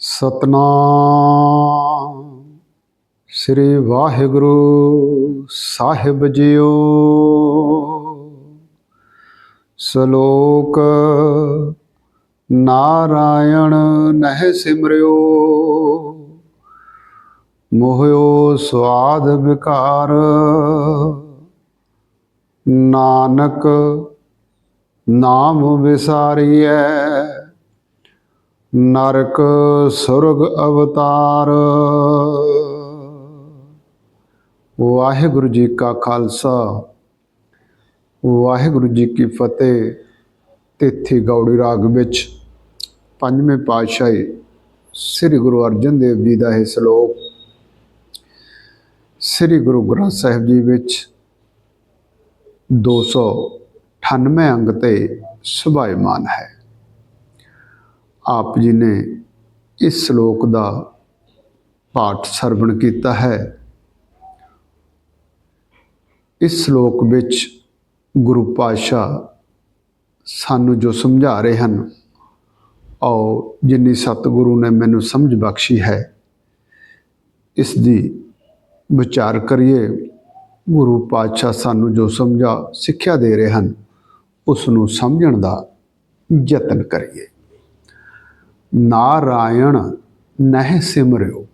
ਸਤਨਾਮ। ਸ੍ਰੀ ਵਾਹਿਗੁਰੂ ਸਾਹਿਬ ਜੀਓ। ਸ਼ਲੋਕ ਨਾਰਾਇਣ ਨਹਿ ਸਿਮਰਿਓ। ਮੋਹਿਓ ਸਵਾਦ ਵਿਕਾਰ। ਨਾਨਕ ਨਾਮ ਵਿਸਾਰੀਐ। ਨਰਕ ਸੁਰਗ ਅਵਤਾਰ। ਵਾਹਿਗੁਰੂ ਜੀ ਕਾ ਖਾਲਸਾ, ਵਾਹਿਗੁਰੂ ਜੀ ਕੀ ਫਤਿਹ। ਤੇਥੀ ਗੌੜੀ ਰਾਗ ਵਿੱਚ ਪੰਜਵੇਂ ਪਾਤਸ਼ਾਹੀ ਸ੍ਰੀ ਗੁਰੂ ਅਰਜਨ ਦੇਵ ਜੀ ਦਾ ਇਹ ਸ਼ਲੋਕ। ਸ੍ਰੀ ਗੁਰੂ ਗ੍ਰੰਥ ਸਾਹਿਬ ਜੀ ਵਿੱਚ 298 ਅੰਗ ਤੇ ਸੁਭਾਇਮਾਨ ਹੈ। ਆਪ ਜੀ ਨੇ ਇਸ ਸ਼ਲੋਕ ਦਾ ਪਾਠ ਸਰਵਣ ਕੀਤਾ ਹੈ। ਇਸ ਸ਼ਲੋਕ ਵਿੱਚ ਗੁਰੂ ਪਾਤਸ਼ਾਹ ਸਾਨੂੰ ਜੋ ਸਮਝਾ ਰਹੇ ਹਨ ਔਰ ਜਿੰਨੀ ਸਤਿਗੁਰੂ ਨੇ ਮੈਨੂੰ ਸਮਝ ਬਖਸ਼ੀ ਹੈ, ਇਸ ਦੀ ਵਿਚਾਰ ਕਰੀਏ। ਗੁਰੂ ਪਾਤਸ਼ਾਹ ਸਾਨੂੰ ਜੋ ਸਮਝਾ ਸਿੱਖਿਆ ਦੇ ਰਹੇ ਹਨ, ਉਸ ਨੂੰ ਸਮਝਣ ਦਾ ਯਤਨ ਕਰੀਏ। ਨਾਰਾਇਣ ਨਹਿ ਸਿਮਰਿਓ,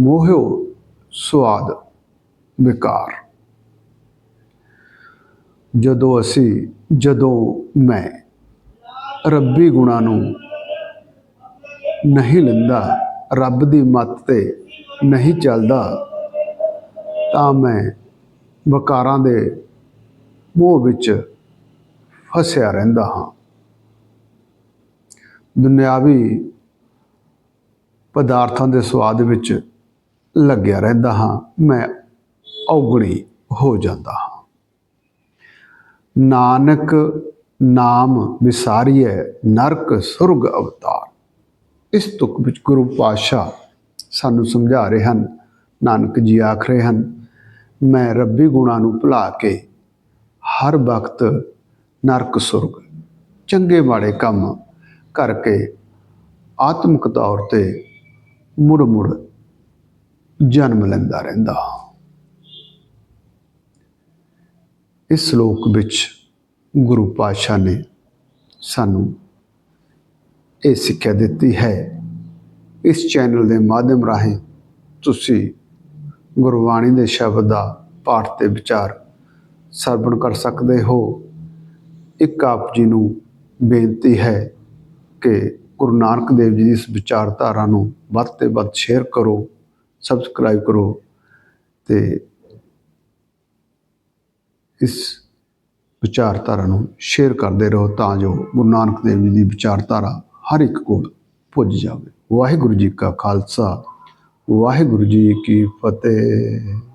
ਮੋਹਿਓ ਸੁਆਦ ਵਿਕਾਰ। ਜਦੋਂ ਅਸੀਂ, ਜਦੋਂ ਮੈਂ ਰੱਬੀ ਗੁਣਾਂ ਨੂੰ ਨਹੀਂ ਲੈਂਦਾ, ਰੱਬ ਦੀ ਮੱਤ ਤੇ ਨਹੀਂ ਚੱਲਦਾ, ਤਾਂ ਮੈਂ ਵਕਾਰਾਂ ਦੇ ਮੋਹ ਵਿੱਚ ਫਸਿਆ ਰਹਿੰਦਾ ਹਾਂ। ਦੁਨਿਆਵੀ ਪਦਾਰਥਾਂ ਦੇ ਸਵਾਦ ਵਿੱਚ ਲੱਗਿਆ ਰਹਿੰਦਾ ਹਾਂ, ਮੈਂ ਔਗਣੀ ਹੋ ਜਾਂਦਾ ਹਾਂ। ਨਾਨਕ ਨਾਮ ਵਿਸਾਰੀਐ, ਨਰਕ ਸੁਰਗ ਅਵਤਾਰ। ਇਸ ਤੁਕ ਵਿੱਚ ਗੁਰੂ ਪਾਤਸ਼ਾਹ ਸਾਨੂੰ ਸਮਝਾ ਰਹੇ ਹਨ, ਨਾਨਕ ਜੀ ਆਖ ਰਹੇ ਹਨ, ਮੈਂ ਰੱਬੀ ਗੁਣਾਂ ਨੂੰ ਭੁਲਾ ਕੇ ਹਰ ਵਕਤ ਨਰਕ ਸੁਰਗ, ਚੰਗੇ ਮਾੜੇ ਕੰਮ ਕਰਕੇ ਆਤਮਿਕ ਤੌਰ ਤੇ ਮੁੜ ਮੁੜ ਜਨਮ ਲੈਂਦਾ ਰਹਿੰਦਾ ਇਸ ਸ਼ਲੋਕ ਵਿੱਚ ਗੁਰੂ ਪਾਤਸ਼ਾਹ ਨੇ ਸਾਨੂੰ ਇਹ ਸਿੱਖਿਆ ਦਿੱਤੀ ਹੈ, ਇਸ ਚੈਨਲ ਦੇ ਮਾਧਿਅਮ ਰਾਹੀਂ ਤੁਸੀਂ ਗੁਰਬਾਣੀ ਦੇ ਸ਼ਬਦ ਦਾ ਪਾਠ ਤੇ ਵਿਚਾਰ ਸਰਵਣ ਕਰ ਸਕਦੇ ਹੋ। ਇੱਕ ਆਪ ਜੀ ਨੂੰ ਬੇਨਤੀ ਹੈ ਕਿ ਗੁਰੂ ਨਾਨਕ ਦੇਵ ਜੀ ਦੀ ਇਸ ਵਿਚਾਰਧਾਰਾ ਨੂੰ ਵੱਧ ਤੇ ਵੱਧ ਸ਼ੇਅਰ ਕਰੋ ਸਬਸਕ੍ਰਾਈਬ ਕਰੋ ਤੇ ਇਸ ਵਿਚਾਰਧਾਰਾ ਨੂੰ ਸ਼ੇਅਰ ਕਰਦੇ ਰਹੋ ਤਾਂ ਜੋ ਗੁਰੂ ਨਾਨਕ ਦੇਵ ਜੀ ਦੀ ਵਿਚਾਰਧਾਰਾ ਹਰ ਇੱਕ ਕੋਲ ਪੁੱਜ ਜਾਵੇ। ਵਾਹਿਗੁਰੂ ਜੀ ਕਾ ਖਾਲਸਾ, ਵਾਹਿਗੁਰੂ ਜੀ ਕੀ ਫਤਿਹ।